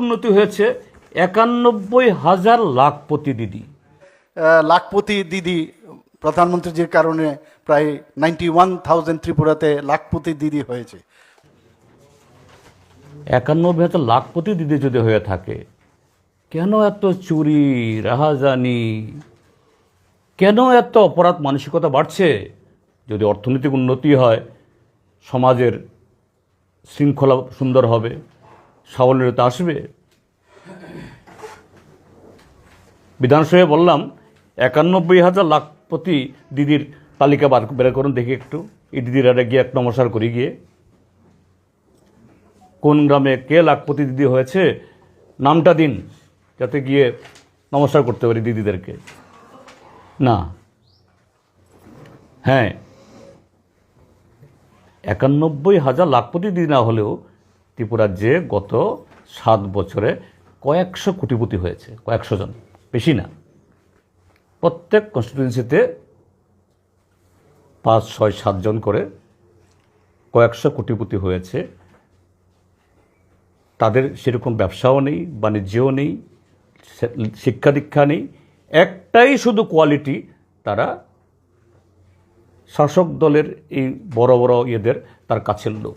উন্নতি হয়েছে একানব্বই হাজার লাখপতি দিদি। লাখপতি দিদি প্রধানমন্ত্রীজির কারণে প্রায় নাইনটি ওয়ান থাউজেন্ড ত্রিপুরাতে লাখপতি দিদি হয়েছে। একানব্বই হাজার লাখপতি দিদি যদি হয়ে থাকে কেন এত চুরি রাহাজানি? কেন এত অপরাধ মানসিকতা বাড়ছে? যদি অর্থনৈতিক উন্নতি হয় সমাজের শৃঙ্খলা সুন্দর হবে। সাবলীলতা আসবে? বিধানসভায় বললাম, একানব্বই হাজার লাখপতি দিদির তালিকা বার বের করুন দেখি একটু। এই দিদিরা গিয়ে এক নমস্কার করি গিয়ে। কোন গ্রামে কে লাখপতি দিদি হয়েছে? নামটা দিন, যাতে গিয়ে নমস্কার করতে পারি দিদিদেরকে। না। হ্যাঁ। একানব্বই হাজার লাখপতি দিদি না হলেও ত্রিপুরার যে গত সাত বছরে কয়েকশো কোটিপতি হয়েছে, কয়েকশো জন। বেশি না। প্রত্যেক কনস্টিটিউয়েন্সিতে পাঁচ, ছয় সাতজন করে কয়েকশো কোটিপতি হয়েছে। তাদের সেরকম ব্যবসাও নেই, বাণিজ্যও নেই শিক্ষা দীক্ষা নেই। একটাই শুধু কোয়ালিটি তারা শাসক দলের এই বড় বড় ইয়েদের তার কাছের লোক।